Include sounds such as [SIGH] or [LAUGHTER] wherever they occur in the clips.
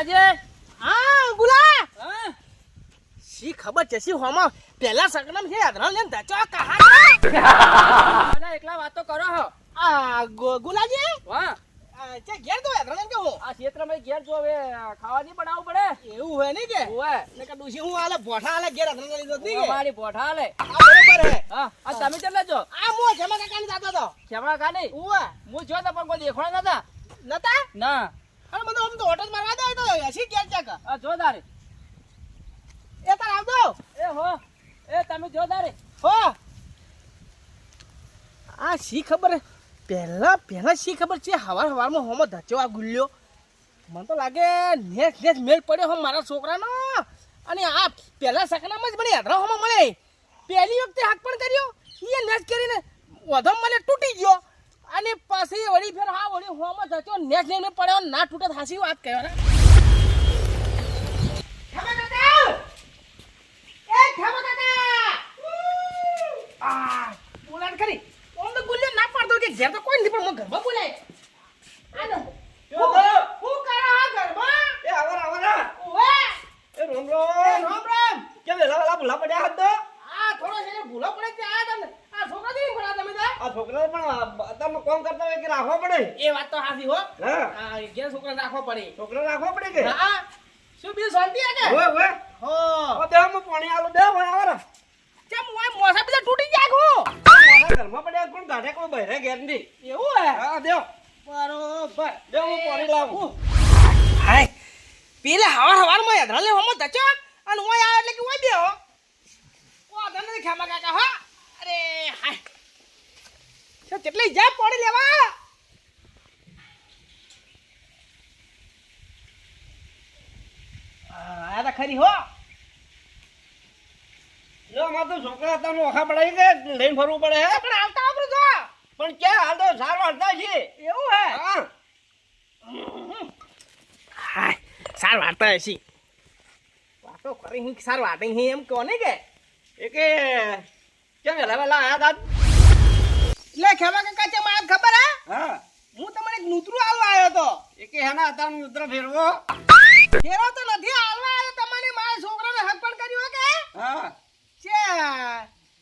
ગુલાજી હા ગુલા શી ખબર છે? શી હોમાં? પહેલા સગનમ છે અધરણ લેન ધચો કહા મને [LAUGHS] એકલા વાતો કરો હો. આ ગુલાજી? વાહ ઘેર તો અધરણ કે હું આ ક્ષેત્રમાં ઘેર જો હવે ખાવા નહીં બનાવવું પડે? એવું હોય નહીં કે? હોય. ને કે ડુસી હું આલે ભોઠા આલે ઘેર અધરણ લીધો નહીં કે? મારી ભોઠા લે આ બરોબર હે હા આ તમે ચાલે જો? આ મો જમા કાની દાદા તો જમા કાની ઉવા હું જો તો પણ કોઈ દેખોડા નતા? નતા? ના. અરે મને આમ તો ઓટો મારવા દે તો હસી ઘેર ચક આ જો દારી. એ તાર આવતો એ હો. એ તમે જો દારી. હો. આ શી ખબર? પહેલા પહેલા શી ખબર છે? હવાર હવારમાં હોમો ધચ્યો આ ગુલ્યો. મને તો લાગે નેસ નેસ મેળ પડ્યો હો મારા છોકરાનો. અને આ પહેલા સકનામાં જ મને યાદરા હોમાં મળે. પહેલી વખતે હાથ પણ કર્યો. એ નેસ કરીને વધમ મને તૂટી ગયો. અને પછી વળી ફેર હા વળી હોમાં ધચો નેસ લઈને પડ્યો ના તૂટે હાસી વાત કહેવા ને ઘેર તો કોઈ નથી પણ ઘરમાં બોલાય. ભૂલા પડ્યા હતા થોડો છે ને પડે ત્યાં તમને. આ છોકરા તમે તો? આ છોકરા પણ તમે કોમ કરતા હોય કે રાખવો પડે એ વાત તો હાચી હો. હા આ ઘેર છોકરા રાખવો પડે. છોકરા રાખવો પડે કે હા. શું શાંતિ હે કે? ઓય ઓય હો. ઓ દેહમાં પાણી આલો દેહ ભાઈ આવાર ચમ ઓય મોસા બધા તૂટી જાય હું. ઘરમાં પડ્યા કોણ ગાઢે કોઈ બહેરે ઘેરની એવું હે? હા દેવ બરોબર. દેવ હું પાણી લાવું હાય પેલે હવારમાં યાદ લે હમો દચો અને ઓય આ એટલે કે ઓય બેહો ઓ ધન ખેમા કાકા હા હાય કેટલી જા પાણી લેવા? આ આ તો ખરી હો. જો અમાર તો છોકરા હતા ઓખા પડાવી કે લઈને ફરવું પડે હે. પણ આવતા આપણું જો પણ ક્યાં? હાલ તો સારું હાલતા છે. એવું હે? હા. સાર વાર્તા હશી. વાતો કરી હું સારું વાટી હી એમ કહો ને કે. એ કે કેમ વેલા વેલા આયા તા લે ખેમા કાકા છે આ ખબર હે? હા. હું તમને એક નૂતરું આલવા આવ્યો તો. એ કે હેના હતા મિત્ર ફેરવો. ફેરો તો નથી હાલવા આવ્યો તમને મારા છોકરાને હક પણ કર્યો કે? હા. છે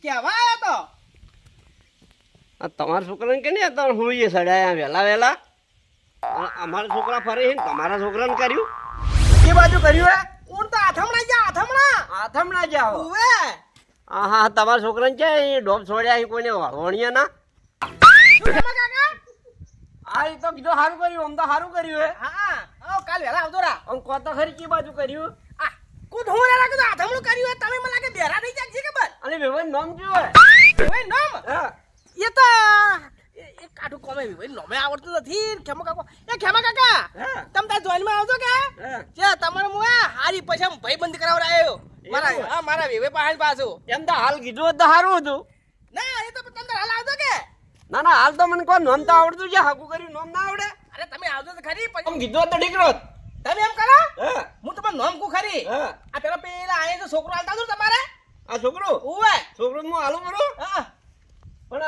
કેવા આવ્યો તો. આ તમારા છોકરાને કે નહીં હતા હોઈએ એ સડાયા વેલા વેલા અમારા છોકરા ફરે છે ને તમારા છોકરાને કર્યું? કે બાજુ કર્યું હે? ઊન તો આથમણા જા આથમણા આથમણા જાઓ ઉવે. હા હા તમારા છોકરાને છે એ ડોબ છોડ્યા કોઈને વણિયા ના આ તો કીધું સારું કર્યું આમ તો સારું કર્યું હે. હા કાલ વેલા આવજો રા. આમ તો ખરી કી બાજુ કર્યું? આ કુદ હું રે રાખો આથમણું કર્યું હે તમે મને લાગે બેરા થઈ જાય છે ખબર અને વેવાઈ નામ હે? હા. એ તો એ- કાઠું કોમે ભાઈ નોમે આવડતું નથી ખેમા કાકો. એ ખેમા કાકા હા. તમ તાર જોઈનમાં આવજો કે? છે તમારે હું હારી પછી ભાઈ બંધ કરાવડાયો મારા હા મારા વેવે પાસે પાછું. એમ તો હાલ કીધું હોત તો સારું હતું. ના એ તો તમે હાલ આવજો કે? ના ના હાલ તો મને કોઈ નોમ તો આવડતું છે હાકુ કર્યું નોમ ના આવડે. અરે તમે આવજો તો ખરી પણ કીધો તો ઠીક તમે એમ કરો? હું. તમને નોમ કુ ખરી? હા. આ પેલા પેલા આયે તો છોકરો હાલતા હતો તમારે? આ છોકરો? ઓવે છોકરો હું હાલું બરો હા. પણ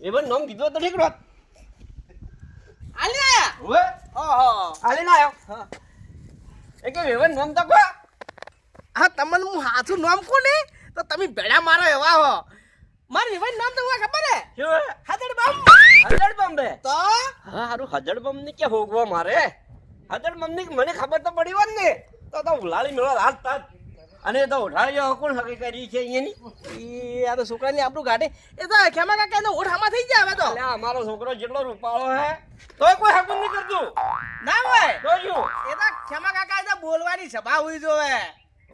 વેવાઈ નોમ કીધું તો ઠીક આલી આયા હવે ઓહો આલી ના આવ્યો. હા. એ કે નોમ તો કો હા તમને હું હાથું નોમ કો ને તો તમે ભેડા મારો એવા હો. મારી રિવાઇન નામ તો ખબર હે? શું હજડ બમ હજડ બમ રે તો? હા હારું હજડ બમ ને કે હોગવા મારે? હજડ બમની મને ખબર તો પડી વાત ને. તો તો ઉલાળી મેળો હાથ તાત અને તો ઉઠાડીઓ કોણ હકી કરી છે અહીંયાની? એ આ તો છોકરાની આપણું ગાડે. એ તો ખેમા કાકા એનો ઓઠ આમાં થઈ જાય હવે તો. અલ્યા અમારો છોકરો જેટલો રૂપાળો હે તોય કોઈ હકુમ નહીં કરતું. ના હોય. તો શું? એ તો ખેમા કાકા એ તો બોલવાની સભા હોવી જોવે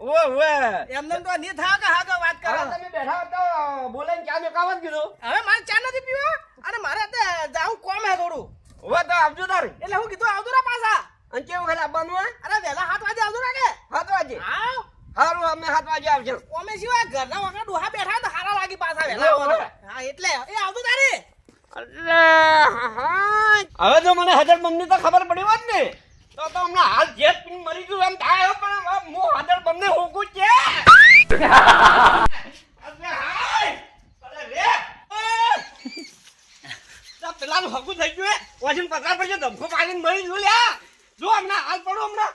ઓવે એમને તો કે હા વાત કરો. હવે તમે બેઠા તો બોલાઈને ચા કાવત કીધું? હવે મારે ચા નથી પીવો? અને મારે જાવું કોમ હે થોડું. ઓવે તો આવજો તારે. એટલે હું કીધું આવજો રા પાછા. અને કેવું આવવાનું હે અરે વહેલા સાત વાગે આવજો રા કે. સાત વાગે? આવ સારું અમે સાત વાગે આવજો. કોમે સિવાય ઘરના વગર ડોહા બેઠા તો હારા લાગી પાછા હા એટલે. એ આવજો તારે. અરે હા હવે જો મને હજાર મમ્મી તો ખબર પડી હોત ને. તો તો હમણાં હાલ જે પીને મરી થાય, પણ હવે હું હજાર હોકું છે. અરે હાય! થઈ ગયું હે. વાસીને પકડા પડશે ધમકો પાડીને મરી ગયું લ્યા જો હમણાં હાલ પડો હમણાં.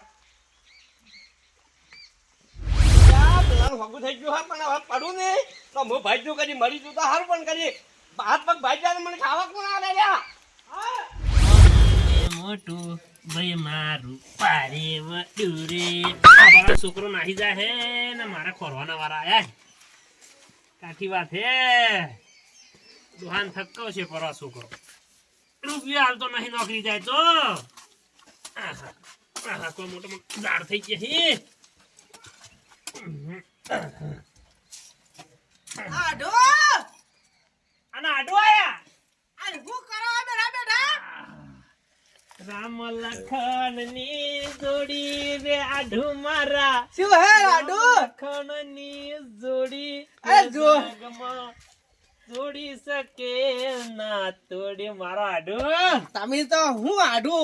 પેલાનું ભગું થઈ ગયું હા, પણ હવે પડું નહીં. તો હું ભાઈ કરી, મરી જુ તો હારું પણ કરી. હાથ પગ ભાઈ જાય મને ખાવા કોણ આવે લ્યા? હા? મોટું ભાઈ મારું પારે છોકરો નાહી જાય હે ને મારા ખોરવાના વાળા આયા. કાઠી વાત હે. દુહાન થક્કો છે પરવા છોકરો. રૂપિયા હાલ તો નહીં નોકરી જાય તો. આહા, કોઈ મોટો મોટો દાળ થઈ ગયા હે. આડો. આના આડો આયા? બેઠા બેઠા રામ લખનની જોડી રે આઢુ મારા. શું હે આડો ખણની જોડી એ જો. જોડી શકે ના તોડી મારો આઢુ. તમે તો હું આઢુ?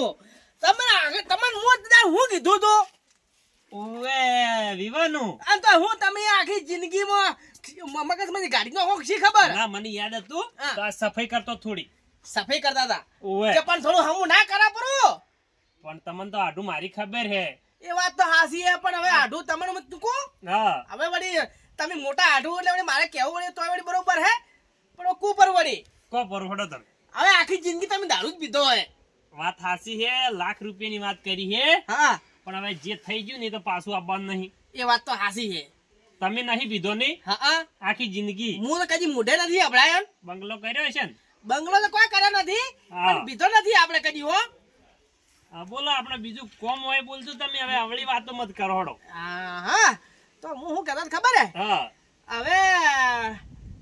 તમે આગળ તમને હું જ હું કીધું તો? ઓવે વિવાનો. આમ તો હું તમે આખી જિંદગીમાં મગજમાંથી ગાડી નો હોક શી ખબર? ના મને યાદ હતું. તો આ સફાઈ કરતો થોડી. સફાઈ કરતા હતા. કે પણ થોડું હમું ના કરા પરો. પણ તમને તો આડું મારી ખબર હે. એ વાત તો હાસી હે પણ હવે આડું તમને મત તું હા. હવે વળી તમે મોટા આડું એટલે વળી મારે કેવું વળી તો વળી બરોબર હે? પણ કુપર વળી? કો પર પરવડો તમે. હવે આખી જિંદગી તમે દારૂ જ પીધો હે. વાત હાસી હે લાખ રૂપિયાની વાત કરી હે. હા. પણ હવે જે થઈ ગયું ને તો પાછું આવવાનું નહીં. એ વાત તો હાસી હે. તમે નહીં પીધો નહીં હા આખી જિંદગી. હું તો કદી મોઢે નથી અભડાયો બંગલો કર્યો છે ને? બંગલો તો કોઈ કર્યો નથી પણ બીજો નથી આપણે કદી હો. હા, બોલો આપણે બીજું કોમ હોય બોલતું તમે હવે આવડી વાતો મત કરોડો હા હા તો હું શું કહેતો ખબર હે? હા. હવે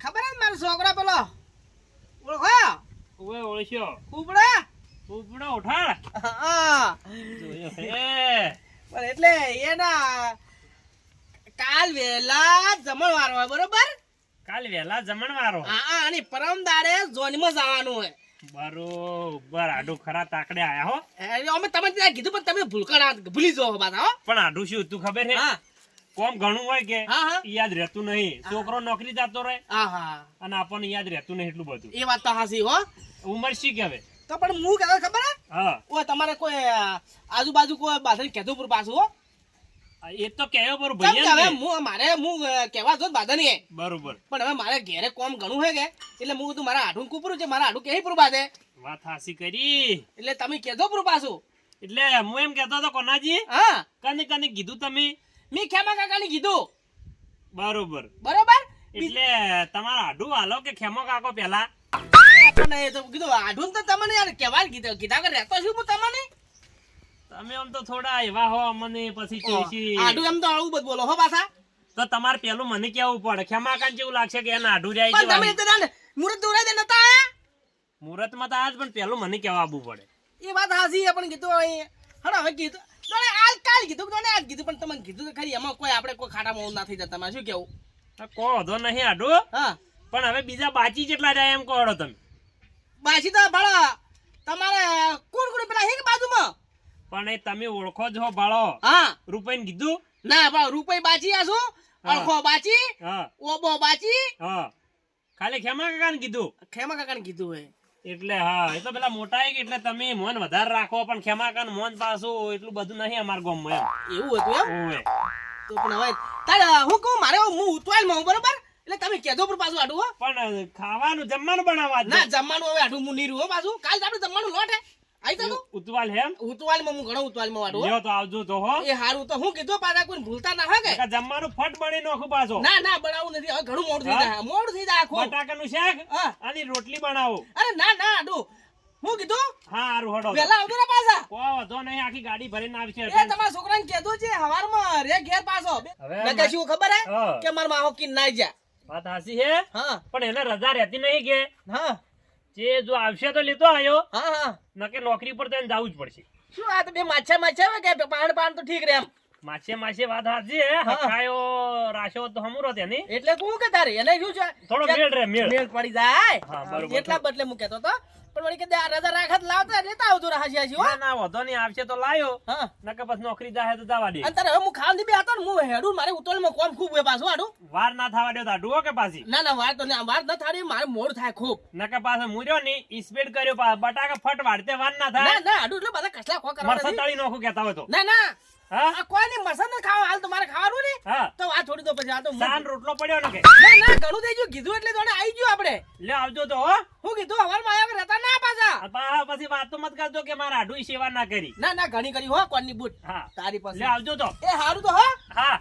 ખબર હે મારો છોકરો બોલો ઓળખો? ઓવે ઓળખ્યો. ઉઠાડ. હા. જોયો હે. પણ એટલે એના કાલ વેલા જમણવાર હોય બરોબર? કાલ વહેલા જમણવારો. હા હા અને પરમ દાડે જોનમાં જવાનું હોય. બરોબર આડું ખરા તાકડે આયા હો. અમે તમે ત્યાં કીધું પણ તમે ભૂલકણા ભૂલી જાઓ પાછા હો. પણ આડું શું તું ખબર હે. કોમ ઘણું હોય કે હા હા. યાદ રહેતું નહીં. છોકરો નોકરી જતો રહે અને આપણને યાદ રહેતું નહીં એટલું બધું. એ વાત તો હાસી હો. ઉંમર શી કહેવે તો પણ હું કહેવાય ખબર હે? હા. તમારે કોઈ આજુબાજુ કોઈ બાધન કહેતું પર પાછું હો. એ તો કહેવો પર ભૈયા હવે હું મારે હું કહેવા જો બાધન નહીં બરોબર. પણ હવે મારે ઘેરે કોમ ઘણું હે કે? એટલે હું કીધું મારા આડું કુપરું છે મારા આઢું કે પૂરું બાધે? વાત હાસી કરી. એટલે તમે કહેજો પૂરું પાછું. એટલે હું એમ કહેતો હતો કોનાજી? હા. કને કને કીધું તમે? મેં ખેમા કાકાને કીધું. બરોબર. બરોબર? એટલે તમારા આડું હાલો કે ખેમો કાકો તો કીધું આઢું તો તમને યાર કહેવા કીધું કીધા કે રહેતો છું હું તમને? તમે આમ તો થોડા એવા હો મને પછી ચોઈસી આઢું એમ તો આવું બધું બોલો હો પાછા. તો તમારે પેલું મને કેવું પડે? ખેમા કાન જેવું લાગશે કે એને આડું જાય પણ તમે તો જાણે મુરત દોરાઈ દે નતા આયા? મુહૂર્તમાં તો આજ પણ પેલું મને કેવા આવવું પડે. એ વાત હાજી પણ કીધું અહીં હડો હવે કીધું તોને આજ કાલ કીધું તોને આજ કીધું પણ તમને કીધું ખરી એમાં કોઈ આપણે કોઈ ખાડા મોં ના થઈ જતા તમારે શું કેવું? કો વધો નહીં આડું. હા. પણ હવે બીજા બાચી જેટલા જાય એમ કહો તમે. બાચી તો ભાડો તમારે કોણ કોણ પેલા હે કે બાજુમાં? પણ એ તમે ઓળખો છો ભાળો હા. રૂપિયા કીધું? ના ભાઈ રૂપિયા બાચી આસુ. અળખો બાચી હા. ઓબો બાચી હા. ખાલી ખેમા કાકાને કીધું. ખેમા કાકાને કીધું હે. એટલે હા એ તો પેલા મોટા હે એટલે તમે મોન વધારે રાખો પણ ખેમા કાકા મોન પાછું એટલું બધું નહીં અમાર ગામમાં એવું હતું એમ? ઓય. તો પણ હવે તારે હું કહું મારે હું ઉતવાલમાં માં બરોબર? એટલે તમે કેજો પર પાછું આડું પણ ખાવાનું જમવાનું બનાવવા ના જમવાનું હવે આડું હું નીરું હો પાછું. કાલ આપણે જમવાનું લોટ હે. આઈ તું ઉતવાલ હે હું ઘણો ઉતવાલમાં વાડું હો. લ્યો તો આવજો તો હો. એ હારું તો હું કીધું પાછા કોઈ ભૂલતા ના હોય કે? જમવાનું ફટ બની નાખું પાછો. ના ના બનાવું નથી હવે ઘણું મોડું થઈ જાય મોડું થઈ જાય આખું. બટાકાનું શાક અને રોટલી બનાવો. અરે ના ના આડું હું કીધું? હા હારું હડો વેલા આવજો ને પાછા. કો વધો નહીં આખી ગાડી ભરીને આવશે એ તમારા છોકરાને કહેતો છે હવારમાં રે ઘેર પાછો. હવે શું ખબર હે? કે મારા માહો કિન ના જા વાત હાસી હે? હા. પણ એને રજા રહેતી નહીં કે? હા. જે જો આવશે તો લેતો આવ્યો હા હા. નકે નોકરી પર તો એને જવું જ પડશે. શું આ તો બે માછા માછા હોય કે પાણ પાણ તો ઠીક રે એમ? માછે માછે વાત હાજી હે. હકાયો રાશો તો હમુરો તેની. એટલે કહું કે તારે? એને શું છે? થોડો મેળ રે મેળ. મેળ પડી જાય. હા, બરોબર. એટલા બદલે હું કહેતો તો. પણ વળી કે રજા રાખત લાવતા લેતા આવતો હાજી હાજી ના ના વધો નહીં આવશે તો લાયો. હા. નકર પછી નોકરી જાહે તો જવા દે. અંતર હવે હું ખાવા નહીં બે હું હેડું મારે ઉતોલમાં કોમ ખૂબ હોય પાછું આડું વાર ના થવા દે હો કે પાછી? ના ના વાર તો ના વાર ન થાળી મારે મોડ થાય ખૂબ. નકર પાછો મુર્યો ની સ્પીડ કર્યો પા બટાકા ફટ વાડતે વાર ના ના થાય. ના આડું એટલે બધા કસલા ખો કરવા મરસા તાળી નોખું કેતા હોય તો. ના ના. હા? કોઈ નહીં મરસા ન ખાવા હાલ તો મારે ખાવાનું ને તો આ છોડી દો પછી આ તો સાન રોટલો પડ્યો ને ના ના ઘણું થઈ ગયું કીધું એટલે આવી ગયું આપણે. લે આવજો તો હો. હું કીધું હવારમાં આવ્યા રહેતા ના પા- પછી વાત તો મત કરજો કે મારા આડું સેવા ના કરી. ના ના ઘણી કરી હો કોની બુટ. હા. તારી પાસે લે આવજો તો. એ હારું તો હા. હા.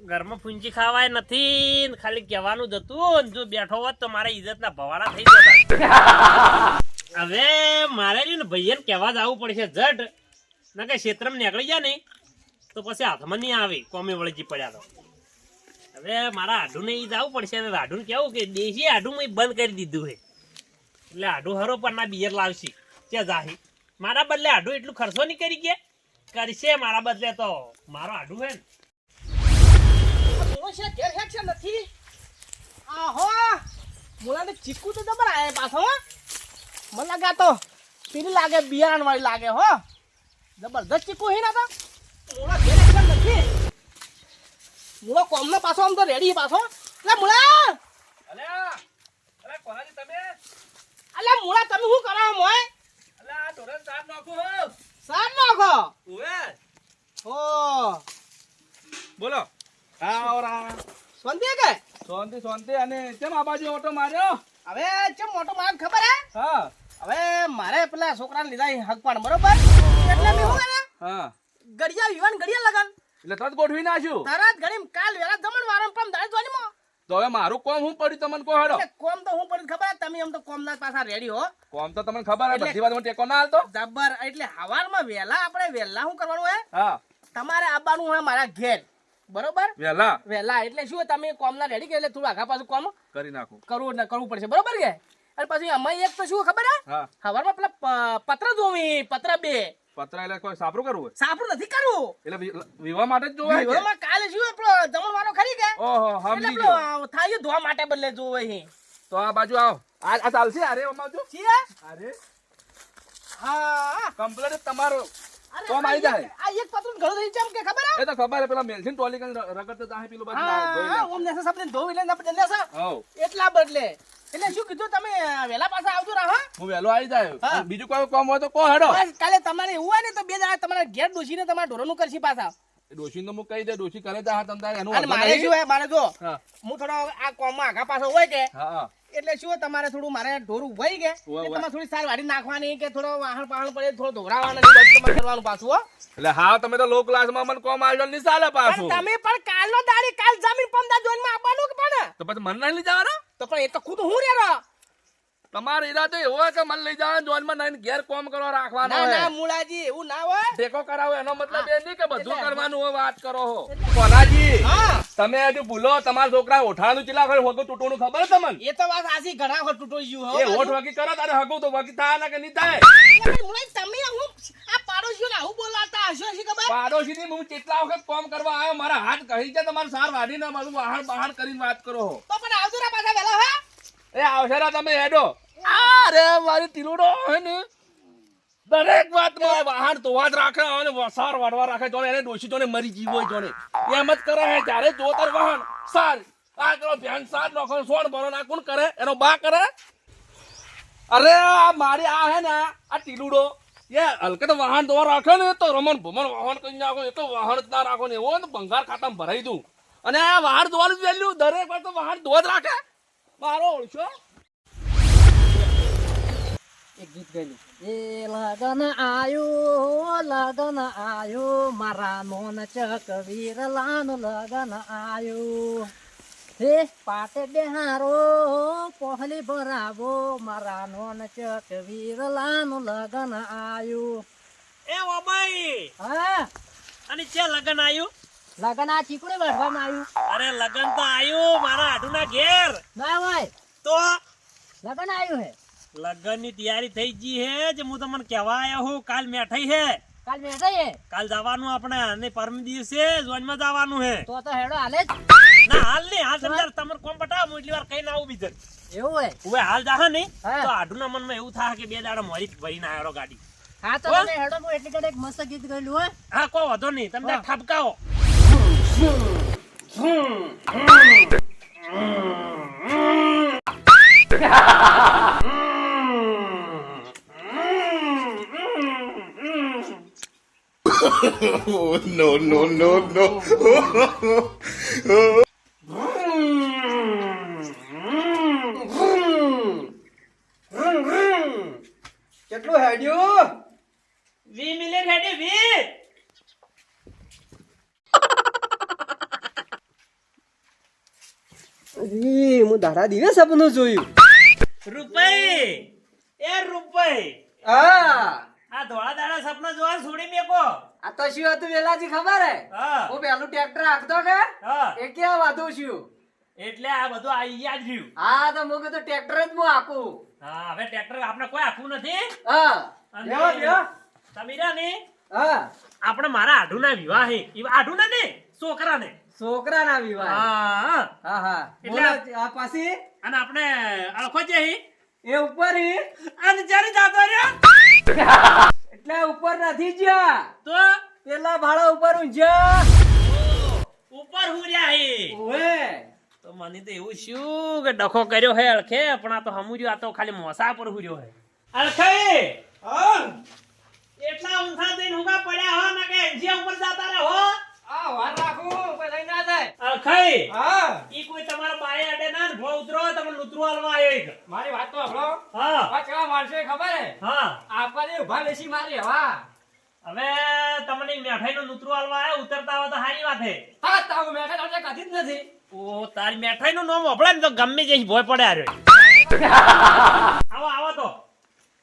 ઘરમાં ફૂંચી ખાવાય નથી ખાલી કહેવાનું જ હતું ને જો બેઠો હોત તો મારે ઇજ્જતના ભવાડા થઈ જતા. [LAUGHS] હવે મારે ને ભાઈને કહેવા જવું પડશે જટ ના કે ક્ષેત્રમાં નીકળી જાય ને તો પછી હાથમાં નહીં આવે કોમે વળજી પડ્યા તો. હવે મારા આઢુને ઈ જવું પડશે. આઢુને કેવું કે દેશી આઢું મેં બંધ કરી દીધું છે. એટલે આઢું હરો પર ના બિયર લાવશી. ત્યાં જાહી. મારા બદલે આડું એટલું ખર્ચો નહીં કરી કે? કરશે મારા બદલે તો. મારો આડું હે ને. છે ઘેર છે નથી? આહો! મૂળાને ચીકુ તો જબર આયા પાછો હો. મને લાગે તો પીલી લાગે બિયારણ વાળી લાગે હો. જબરદસ્ત ચીકુ હે ના તો. મુલા ઘેર એક્શન છે નથી? મૂળો કોમનો પાછો આમ તો રેડી પાછો. એટલે મૂળા! અલ્યા અરે કોનાજી તમે? અલે મૂળા તમે શું કરો મોય અલ્યા આ ઢોરણ સાફ નાખું હો. સાર નાખો? ઓએ. હો. બોલો. હા ઓરા શાંતિ કે? શાંતિ શાંતિ. અને કેમ આ બાજુ ઓટો માર્યો? હવે કેમ મોટો માર ખબર હે? હા. હવે મારે પેલા છોકરાને લીધા હકપાણ હક પણ બરોબર? એટલે મેં શું કરે હા. ગડિયા વિવાન ગડિયા લગન. એટલે તરત ગોઠવી નાખ્યું. તરત ઘડી કાલ વેલા જમણ વારમ પમ દાળ જોની માં. તો હવે મારું કોમ હું પડ્યું તમને કહો હેડો. કોમ તો હું પડ્યું ખબર? તમે એમ તો કોમ ના પાછા રેડી હો. કોમ તો તમને ખબર હે બધી વાતમાં ટેકો ના હાલતો. જબર એટલે હવારમાં વેલા આપણે વેલા શું કરવાનું હે? હા. તમારે આવવાનું હે મારા ઘેર. બરોબર? વેલા વેલા એટલે શું તમે કોમ ના રેડી કે એટલે થોડું આગા પાછું કોમ કરી નાખું. કરવું ને કરવું પડશે. બરોબર કે? અને પછી અમે એક તો શું ખબર હે? હા. હવારમાં પેલા પત્ર જોવી પત્ર બે. પત્ર એટલે કોઈ સાપરું કરવું સાપડું નથી કરવું. એટલે વિવાહ માટે જ જોવે વિવાહમાં કાલે શું આપણો જમણવારો ખરી કે? ઓહો સમજી ગયો થાય ધોવા માટે બદલે જોવે હે તો આ બાજુ આવો. આ ચાલશે? અરે આમાં છીએ? અરે. હા. કમ્પ્લેટ તમારો. અરે કોમ જાય. આ એક પતરું ઘણું થઈ ચમ કે ખબર હે? એ તો ખબર હે પેલા મેલસીન ટોલી કરીને રગડતો જાહે પેલું બધું હા ઓમ નેસા સપને ધોવી લે આપણે જલ્દી હોવ. એટલા બદલે. એટલે શું કીધું તમે વેલા પાછા આવજો રહો હા? વહેલો આવી જાય. બીજું કોઈ કામ હોય તો કો હેડો. બસ કાલે તમારે એવું હોય ને તો બે જણા તમારા ઘેર ડોસીને તમારા ઢોરોનું કરશી પાછા. ડોશી નું કહી દે ડોશી કરે જા એનું મારે શું હે મારે જો હું. થોડો આ કોમમાં આગા પાછો હોય કે હા. એટલે શું તમારે થોડું મારે ઢોરું વહી ઉવ્વ. તમારે થોડી સારી વાડી નાખવાની કે થોડો વાહણ પાહણ પડે થોડો ધોરાવાનું બધું તમારે કરવાનું પાછું હો. એટલે હા તમે તો લો ક્લાસમાં મને કોમ આવ્યો ની સાલે પાછું. તમે પણ કાલનો દાડી કાલ જમીન પમદા જોઈનમાં આવવાનું કે પણ? તો પછી મને લઈ જવાનો? તો પણ એ તો ખુદ હું રેરો તમારો ઈરાદો એવો કે મને લઈ જવાનો જોનમાં નહીં ઘેર કોમ કરવા રાખવાનો ના ના મુળાજી એવું ના હોય. ટેકો કરાવો એનો મતલબ એ નહીં કે બધું કરવાનું હોય વાત કરો હો. કોનાજી હા. તમે હજુ ભૂલો તમારા છોકરા ઓઠાણું ચીલા હોય હોગું તૂટવાનું ખબર છે તમને? એ તો વાત આજે ઘણા વખત તૂટો ગયું હો. એ હોઠ વાગી કરો તારે હગો તો વાગી થાય ના કે નહીં થાય. તમે હું આ પાડોશીઓને આવું બોલાતા હશો શી ખબર? પાડોશીની હું કેટલા વખત કોમ કરવા આવ્યો મારા હાથ કહી છે તમારે સાર વાઢીને મારું બહાર બહાર કરીને વાત કરો તો પણ આવજો રા પાછા વેલા હે. એ આવશે રા તમે હેડો. અરે મારી તિરુડો હે ને દરેક વાતમાં વાહન તો વાત રાખે, અને વસાર વાળવા રાખે. જોને એને ડોશી જોને મરી જીવો જોને. એમ જ કરે હે, જ્યારે જોતર વાહન, સાર. આ ભ્યાન સાર નોખો, સોણ ભરો, ના કોણ કરે? એનો બા કરે? અરે, આ મારી આ હે ને, આ ટીલુડો. એ હલકત વાહન તો રાખે ને, તો રમણ ભમણ વાહન કરી નાખો, એ તો વાહન જ ના રાખો ને, એવો ને બંગાર ખાતામાં ભરાઈ દઉં. અને આ વાહન ધોવાનું જ વેલ્યુ, દરેક વાર તો વાહન ધોવા જ રાખે. મારો ઓળશો? એક ગીત ગયેલું એ લગન આયો લગન આયો મારા મોન ચકવીર લાન લગન આયો. હે પાટે બેહારો પહલી ભરાવો મારા નોન ચકવીર લાન લગન આયો. એ ઓબાઈ હા. અને છે લગન આયું? લગન આ ચીકડે વઢવામાં આવ્યું અરે લગન તો આયું મારા આઢુના ઘેર. ના ભાઈ તો? લગન આવ્યું હે. લગનની તૈયારી થઈ ગઈ હે જે હું તમને કહેવા આવ્યો હું કાલ મેઠાઈ હે. કાલ મેસાઈએ કાલ જવાનું આપણે અને પરમ દિવસે જોનમાં જવાનું હે. તો તો હેડો હાલે જ. ના હાલ નહીં હાલ સમજાર તમારે કોમ પટાવો હું એટલી વાર કઈ ના આવું બીજે. એવું હે હવે હાલ જાહે નહીં. હા. તો આઢુના મનમાં એવું થાય કે બે દાડા મોરી ભરીને આવ્યો ગાડી. હા તો તમે હેડો હું એટલી કડે એક મસ્ત ગીત ગયેલું હોય હા કો વધો નહીં તમે હા. [LAUGHS] [LAUGHS] [LAUGHS] no, no, no, no. કેટલું હેડ્યું? વી મિલિયન હેડે વી! ઈ, હું દાડા દિવસ સપનું જોયું. રૂપઈ! એ રૂપઈ! હા. આ ધોળા દાડા સપના જોવા છોડી મેકો આ તો શું હતું વેલાજી ખબર હે? હા. પેલું ટ્રેક્ટર હાંકતો કે? એ ક્યાં વાંધું છું? એટલે આ બધું આઈ જ રહ્યું. હા તો હું કીધું ટ્રેક્ટર જ હું હાંકું હા હવે ટ્રેક્ટર આપણે કોઈ આખું નથી. હા. સમીરા ને હા. આપણે મારા આઢુના વિવાહ હે. ઈ આઢુના ને છોકરા ને છોકરાના વિવાહ. હા હા. હા એટલે આ- પાછી? અને આપણે અળખો જે એ ઉપર. અને જરી જાતો રહ્યો એટલે ઉપર નથી જ્યાં. તો? પેલા ભાડા ઉપર ઊંઝ્યા ઉપર હુર્યા હે? ઓએ તો મને તો એવું શું કે ડખો કર્યો હે અળખે પણ આ તો હમુર્યો આ તો ખાલી મોસા પર હુર્યો હે. અળખે. એટલા ઊંધા થઈને હુગા પડ્યા હો ના કે જે ઉપર જાતા રહે. હો આ વાર રાખું કોઈ લઈ ના જાય. અળખે હા. ઈ કોઈ તમારા બાએ અડે ના ભો ઉતરો તમે લુતરો હાલવા આવ્યો એક. મારી વાત તો સાંભળો. હા. આ કેવા ખબર હે? હા. આપણને ઊભા બેસી મારી હવા. હવે તમને મીઠાઈ નું નુતરું હાલવા આવ્યા ઉતરતા હોય તો સારી વાત હે. હા તાવ મેઠાઈ તાવજે કાઢી જ નથી. ઓ તારી મીઠાઈ નું નામ વપરાય ને તો ગમે જઈ ભોય પડે આર્યો આવો આવો તો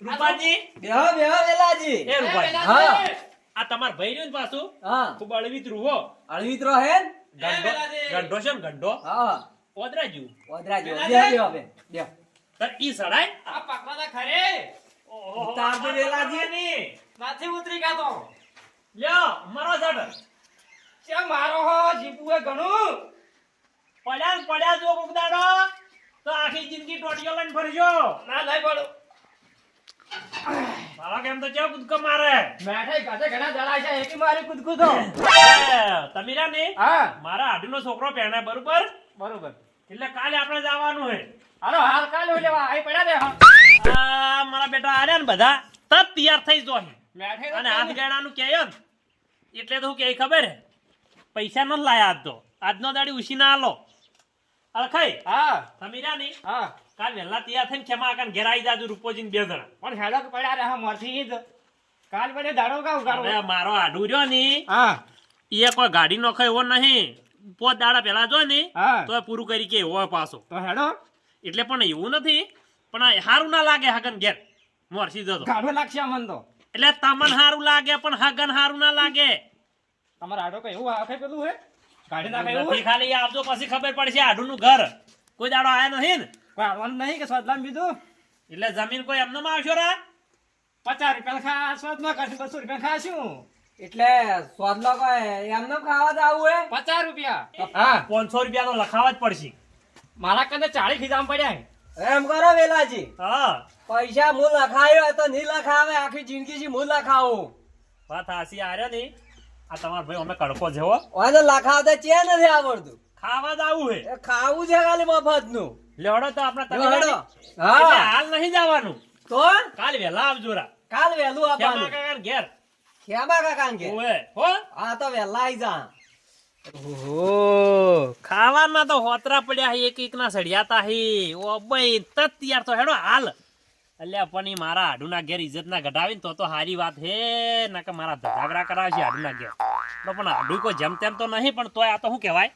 રૂપાજી. બેહો બેહો વેલાજી. એ રૂપાજી. હા. આ તમાર ભાઈ રહ્યું ને પાછું? હા. ખૂબ અળવિત રૂવો અળવિત રહો હે ગંડો ગંડો છે ગંડો? હા. ઓદરાજુ ઓદરાજુ ઓદરા જેવો. હવે દે તર ઈ સડાય આ પાકવાના ખરે. ઓહો, તાર તો વેલાજી. ની. માથે ઉતરી ગાતો લ્યો મારો જડ કે મારો હો જીપુ એ ઘણું. પડ્યા પડ્યા જો કોક દાડો તો આખી જિંદગી ટોટીઓ લઈને ફરજો. ના લઈ પડું. મારા કેમ તો ચેવ કૂદકો મારે? મેઠાઈ કાચે ઘણા જળાય છે એકી મારી કૂદકૂદો એ, તમીરા ને હા. મારા આઢુનો છોકરો પહેણે બરોબર? બરોબર. એટલે કાલે આપણે જવાનું હે. હાલો હાલ કાલ લેવા આઈ પડ્યા દે હા મારા બેટા આર્યા ને બધા તત તૈયાર થઈ મેઠાઈ અને હાથ ગેણાનું કહેયો ને એટલે તો હું કે ખબર હે? પૈસા ન લાયા આજ તો. આજનો દાડી ઉછી ના આલો. અલખાઈ હા. સમીરા ની હા. કાલ વહેલા તૈયાર થઈને ખેમા કાન ઘેર આવી જાજો રૂપોજીને બે જણા. પણ હેડો પડ્યા રે હા જ. કાલ પડે દાડો કા ઉગાડો મારો આઢું રહ્યો ની હા. એ કોઈ ગાડી નોખો એવો નહીં. પોત દાડા પેલા જો ને તો પૂરું કરી કે એવો પાછો. તો હેડો. એટલે પણ એવું નથી પણ હારું ના લાગે હગન ઘેર. મરસી જતો ગાડો લાગશે તો. એટલે તમને સારું લાગે પણ હગન હારું ના લાગે. તમારા આડો કઈ એવું આખે પેલું હે? કાઢી નાખે એવું? આવજો પછી ખબર પડશે આઢું નું ઘર. કોઈ દાડો આયા નહીં ને? કોઈ આવવાનું નહીં કે સ્વાદલામ બીજું એટલે જમીન કોઈ એમને માં આવશો રા? પચાસ રૂપિયા ખા સ્વાદમાં કરશું બસો રૂપિયા ખાશું. એટલે સ્વાદલો કોઈ એમને ખાવા જ આવું હે? પચાસ રૂપિયા. હા. પાંચસો રૂપિયા તો લખાવા જ પડશે. મારા કને ચાળી ખીજામ પડ્યા એમ કરો વેલાજી. હા. પૈસા હું લખાયો તો નહીં લખાવે આખી જિંદગી થી હું લખાવું. વાત હાસી આર્યો ને આ તમારો ભાઈ અમે કડકો જેવો ઓને લખાવતા ચે નથી આવડતું. ખાવા જ આવું હે ખાવું છે ખાલી મફતનું લેવડો તો આપણે તમે લેવડો. હા. હાલ નહીં જવાનું. તો કાલ વેલા આવજો રા. કાલ વહેલું ખેમા આપવાનું કાકા ઘેર. ખેમા કાકા ઘેર? ઓએ હો. હા તો વેલા આવી જા. ઓહો ખાવાના તો હોતરા પડ્યા હે એક એક ના સળિયાતા હે. ઓ ભાઈ તત યાર તો હેડો હાલ. અલ્યા પણ ઈ મારા હાડુના ઘેર ઇજ્જત ના ઘટાવીને તો તો સારી વાત હે ના કે મારા ધજાગરા કરાવશે હાડુના ઘેર. તો પણ હાડુ કોઈ જેમ તેમ તો નહીં પણ તોય આ તો શું કહેવાય?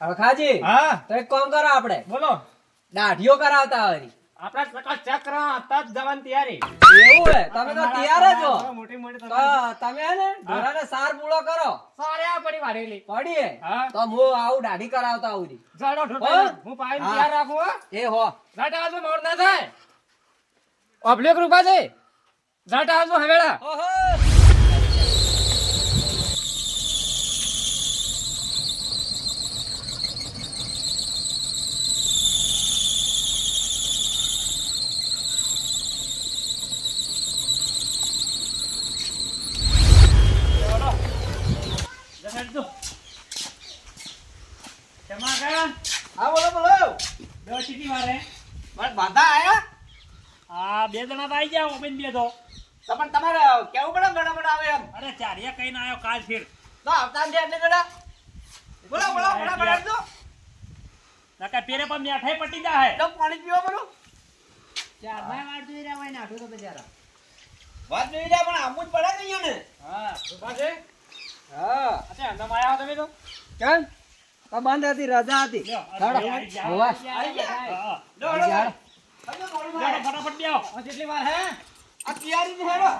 અળખાજી હા. તો એક કામ કરો આપણે. બોલો. દાઢીઓ કરાવતા હોય. આપણા ટકા ચેક કરવા હતા જ જવાની તૈયારી. એવું હે? તમે તો તૈયાર જ છો મોટી મોટી તો તમે હે ને ઘોડાને સાર પૂળો કરો. સારે આ પડી વારેલી પડી હે? તો હું આવું દાઢી કરાવતા આવું જડો હું? પાઈને તૈયાર રાખું એ હો. જાટા આવજો મોર ના થાય. ઓબ્લિક રૂપા છે. જાટા આવજો હવેળા. બોલો બોલો. બે ચીટી મારે. મારે બાધા આયા? હવેડા ઓહો જણા તો આઈ જાઓ ઓપન બે તો. તમને તમારે કેવું પડે ગડા આવે એમ? અરે ચારિયા કઈ ના આવ્યો કાલ ફેર. તો આવતા નથી એટલે ગડા બોલો બોલો બોલો બોલો દો. નકા પેરે પર મેઠાઈ પટી જાય તો પાણી પીવો બોલો. ચાર ભાઈ વાર જોઈ રહ્યા હોય ને આઠું તો બજારા. વાત જોઈ રહ્યા પણ આમું જ પડે ને અહીંયા ને. હા. હા. અચ્છા અંદર આયા તમે તો? કેમ? બંધ હતી રજા હતી. ફટાફટ બેહો. આ કેટલી વાર હે? આ તૈયારી છે હેડો.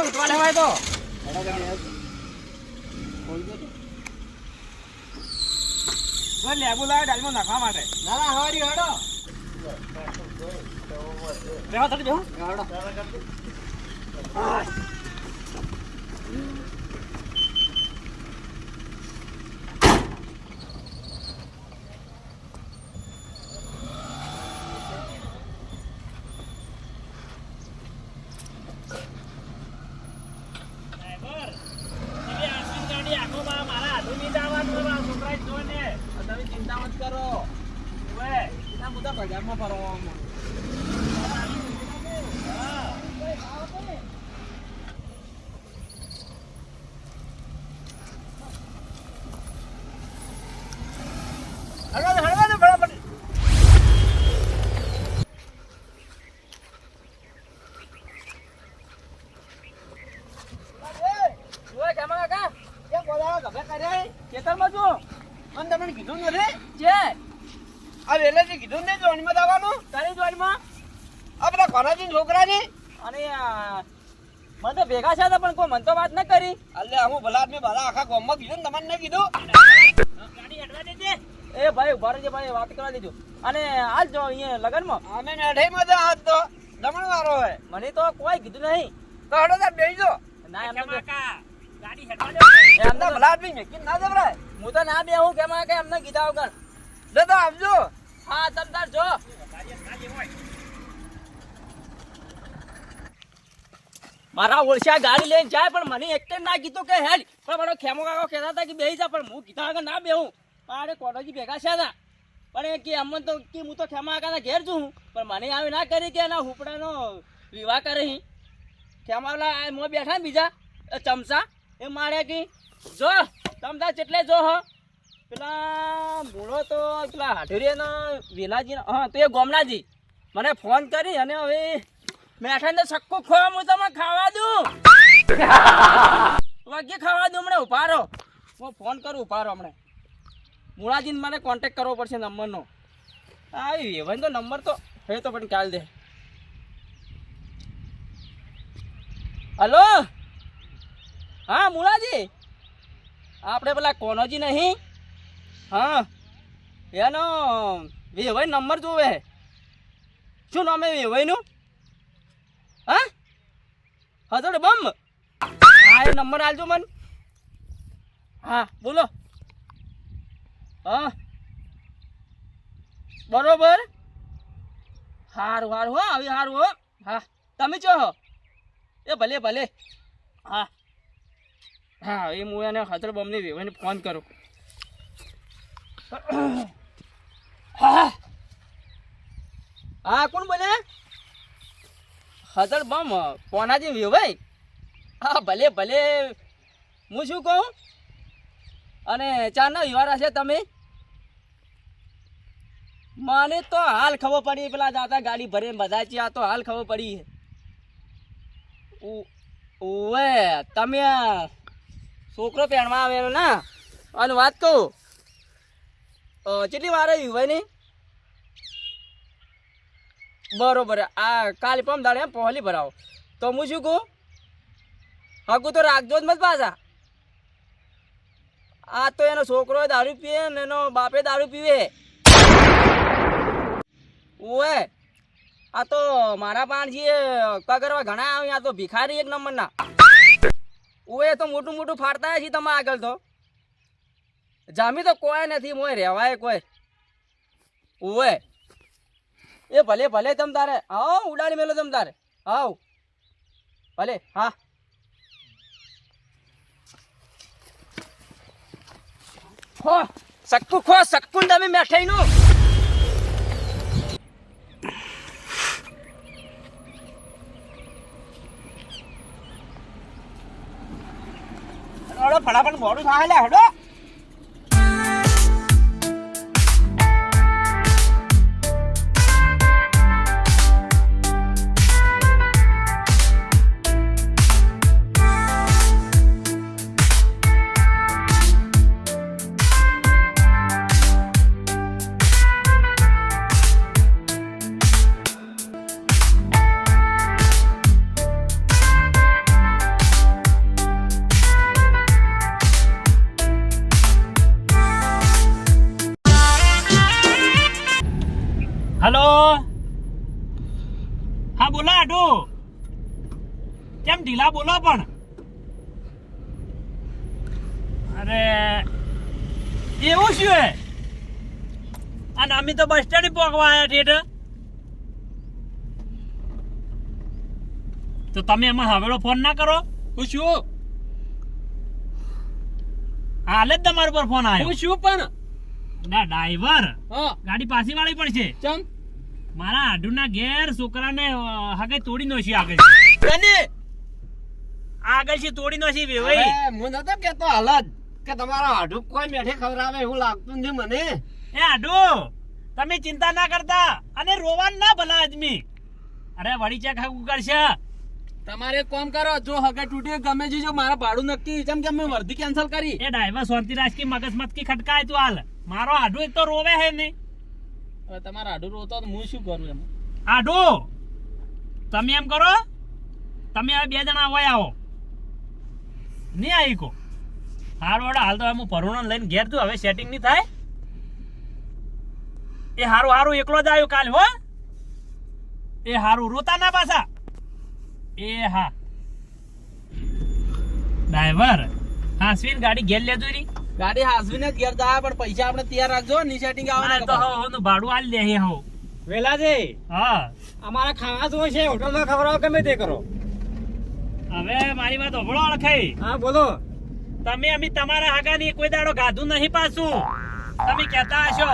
ઉઠવા લેવાય તો. લેબુ લાવે ડાલમાં નાખવા માટે. ના ના હવારી હેડો. બેહો. થોડી બેહો પેલી આશીષ ગાડી આખો બા- મારા હાથું નહીં જવાનું છે, મારા છોકરાએ જ જોઈને. તમે ચિંતા મત કરો ઓવે. ના મુદ્દા બજારમાં ફરવામાં હળવા દો, હળવા દો, ફટાફટ. ઓય કેમાં કાકા કેમ બોલાવો ગભે કર્યા? ખેતરમાં જો મને તમને કીધું નથી છે આ વહેલેથી કીધું નહીં જોણીમાં જવાનું તારી જોડમાં આ બધા કોનાજી છોકરાની અને આ, મને તો ભેગા છે પણ કોઈ મન તો વાત ન કરી. અલ્લે હું ભલા આદમી ભલા આખા ગામમાં કીધું ને તમને ન કીધું? ગાડી અડવા દેજે. એ ભાઈ ઊભા રહેજે ભાઈ વાત કરવા દેજો. અને આજ જો અહીંયા લગનમાં. અમે મેઠાઈમાં માં આજ તો જમણવારો હે મને તો કોઈ કીધું નહીં. તો હડો તાર બેહી જો. ના એમ તો- ગાડી હેડવા દે. એમ તો- ભલા આદમી મેકીને ના જવરાય હું તો ના બેહું કેમ કે એમને કીધા વગર. લે તો આવજો. હા તમ તાર જો. મારા ઓળશા ગાડી લઈને જાય, પણ મને એક ના કીધું કે હેડ. પણ મારો ખેમો કાકો કહેતા હતા કે બેહી જા, પણ હું કીધા આગળ ના બેહું. મારે કોલેજી ભેગા છે ના પણ એ કે અમને તો કે હું તો ખેમા કાકાના ઘેર છું પણ મને આવી ના કરી કે એના હુપડાનો વિવાહ કરે હી. ખેમાવલા મો બેઠા ને બીજા ચમચા, એ મારે કે, જો, ચમચા જેટલે જો હ. પેલા મૂળો તો પેલા હાઠુરીયાનો વેલાજી હા, તો એ ગોમનાજી. મને ફોન કરી અને હવે મેઠાને સક્કો ખોવા હું તમે ખાવા દઉં. વાગ્યે ખાવા દઉં હમણાં? ઉપાડો. હું ફોન કરું, ઉપાડો હમણાં. મૂળાજીને મને કોન્ટેક કરવો પડશે નંબરનો. હા એવન તો નંબર તો હે તો પણ કાલ દે. હલો? હા મુળાજી આપણે પેલા કોનોજી નહીં? હા. એનો વેવાઈ નંબર જોવે. શું નામ એ વેવાઈનું? હા? હજડ બમ. હા એ નંબર આલજો મન. હા, બોલો. હા. બરોબર. હારું હારું, હો, આવી હારું, હો. હા, તમે ચો હો. એ ભલે ભલે. હા. હા, એ હું એને હજર બમને વેવાઈને ફોન કરું. હા. હા, કોણ બોલે? હજર બમ પોનાજી વેવાઈ હા, ભલે ભલે. હું શું કહું? અને ચારના વિવારા છે તમે? મને તો હાલ ખબર પડી. પેલા દાદા ગાડી ભરીને બધા આ તો હાલ ખબર પડી. ઓવે તમે છોકરો પહેણવા આવેલો ને? અને વાત કહું કેટલી વાર આવી ભાઈ ની? બરોબર આ કાલે પમ દાડે પહોલી ભરાવો. તો હું શું કહું? હકું તો રાખજો જ મત પાછા. આ તો એનો છોકરો દારૂ પીએ ને એનો બાપે દારૂ પીવે. ઓએ આ તો મારા પાણજી કગરવા ઘણા આવે આ તો ભિખારી એક નંબરના. ઓએ તો મોટું મોટું ફાડતા છે તમે આગળ તો. જામી તો કોઈ નથી મોય રહેવાય કોઈ. ઓએ એ ભલે ભલે તમ તારે. આવ, ઉડાડી મેલો તમ તારે. હાવ ભલે, હા. ખો સક્કુ ખો સક્કુ તમે મેઠાઈ નું. ફટાફટ મોડું થાય હડો. એવું શું હે? અને અમે તો બસ સ્ટેન્ડ પહોંચવા આવ્યા ઠેઠ તો તમે એમાં હવેલો ફોન ના કરો. હું શું હાલે જ તમારા પર ફોન આવ્યો હું શું પણ. ના ડ્રાઈવર હા. ગાડી પાછી વાળી પણ છે. ચમ. મારા આડુના ઘેર છોકરાને હગે તોડી નોશી આગળ. તને? આગળ છે તોડી નોશી વેવાઈ. હું નતો કેતો હાલ જ. કે તમારા હાડું કોઈ મેઠે ખવડાવે એવું લાગતું નથી મને. એ આડુ તમે ચિંતા ના કરતા. અને રોવાન ના ભલા આદમી. અરે વળી ચેક હાકું કરશે. તમારે કોમ કરો જો હગે તૂટે ગમે જીજો મારા ભાડું નક્કી જેમ કે મેં વર્ધી કેન્સલ કરી. એ ડ્રાઈવર શાંતિ રાજકી મગજ મત કી ખટકાય તું હાલ. મારો આડુ એક તો રોવે હે ને હવે તમારા આડું રોતો તો હું શું કરું એમ? આડુ તમે એમ કરો તમે હવે બે જણા હોય આવો. નહીં આવી કો. હારું વાળા હાલ તો હું પરુણો લઈને ઘેર છું. હવે સેટિંગ નહીં થાય. એ હારું હારું એકલો જ આવ્યો કાલ હો. એ હારું રોતા ના પાછા. એ હા. ડ્રાઈવર હાસવીન ગાડી ઘેર લેજો રી ગાડી હાસવીને જ ઘેર જાય પણ પૈસા આપણે તૈયાર રાખજો ની સેટિંગ આવવાના તો હો હવનું ભાડું આલ દે હો વેલા છે હા. અમારા ખાવા જો છે હોટલમાં ખવડાવો ગમે તે કરો? હવે મારી વાત ઓભળો અળખાઈ હા બોલો. તમે અમે તમારા હાગાની કોઈ દાડો ગાધું નહીં પાછું. તમે કહેતા હશો.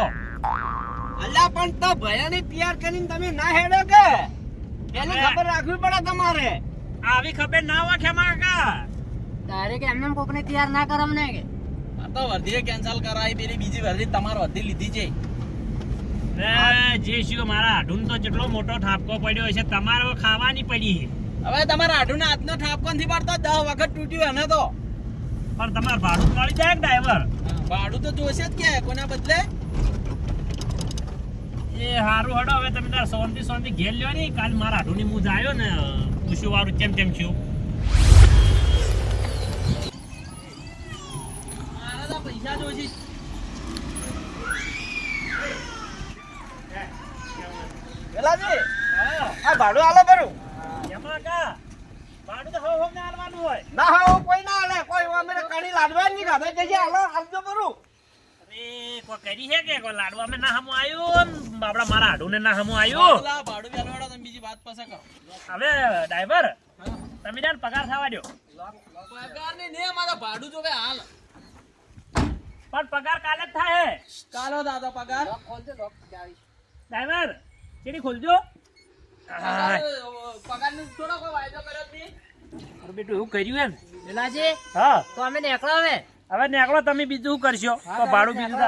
અલ્લા પણ તો ભયાની તૈયાર કરીને તમે ના હેડો કે? એને ખબર રાખવી પડે તમારે. આવી ખબર ના હોય ખેમા તારે કે એમને કોકને તૈયાર ના કરમ ને કે. આ તો વર્ધીએ કેન્સલ કરાવી પેલી બીજી વર્ધી તમારે વર્ધી લીધી છે. એ જે શું મારા હાડું તો જેટલો મોટો ઠાપકો પડ્યો છે તમારે ખાવાની પડી. હવે તમારા આડું ના હાથનો ઠાપકો નથી પડતો દસ વખત તૂટ્યું એને તો. પણ તમારે ભાડું મળી જાય ડ્રાઈવર ભાડું તો જોશે જ કે કોના બદલે? એ હારું હડો હવે તમે તાર સોનથી સોનથી ઘેર લ્યો ને કાલ મારા હાડું ની મુજ આવ્યો ને પૂછ્યું વાળું કેમ કેમ છું. મારા પૈસા જોશે. આ ભાડું આલો કા ભાડું તો હવ હવ ને આલવાનું હોય ના હા કોઈ ના આલે કોઈ અમે કણી લાડવા નહીં ખાધા. કે જે આલો આલજો કરું. અરે કોઈ કરી છે કે? કોઈ લાડવા મેં ના હમું આવ્યું બાપડા મારા હાડું ને ના હમું આવ્યું ભાડું લાવો, ભાડું તમે બીજી વાત પાસે કરો. હવે ડ્રાઈવર તમે જાણ પગાર થવા દો પગાર ને ને મારા ભાડું જોવે હાલ. પણ પગાર કાલે જ થાય કાલો દાદા પગાર. ડ્રાઈવર કેની ખોલજો? પગારનું થોડો કોઈ વાયદો કર્યો નહીં. બેટું એવું કર્યું એમ? વેલાજી હા. તો અમે નીકળો હવે. હવે નીકળો તમે બીજું શું કરશો? તો ભાડું બીજું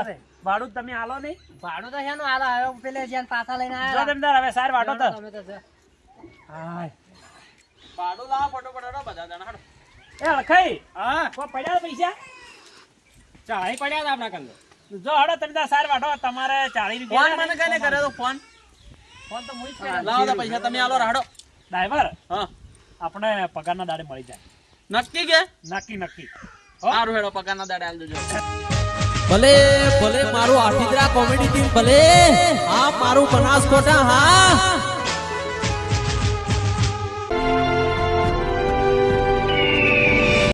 ભાડું તમે આલો નહીં? ભાડું તો શેનું હાલો હવે પેલે જ્યાં પાછા લઈને આવ્યા. તમે તાર હવે સાર વાટો તો. તમે તો હાય. ભાડું લાવો ફટોફટ હેડો બધા જણા હેડો. એ અળખાઈ હા. કોઈ પડ્યા પૈસા? ચાળી પડ્યા હતા આપણા કંદો જો હડો તમે સાર વાટો. તમારે ચાલીસ ફોન રૂપિયા મને કર્યો તો ફોન? ફોન તો મુઈ જ કર્યો. લાવો તો પૈસા તમે આલો રાડો ડ્રાઈવર? હા. આપણે પગારના દાડે મળી જાય. નક્કી કે? નક્કી નક્કી. સારું હેડો પગારના દાડે આલ દેજો. ભલે ભલે મારું આઠીદરા કોમેડી ટીમ ભલે. હા મારું બનાસકોટા હા.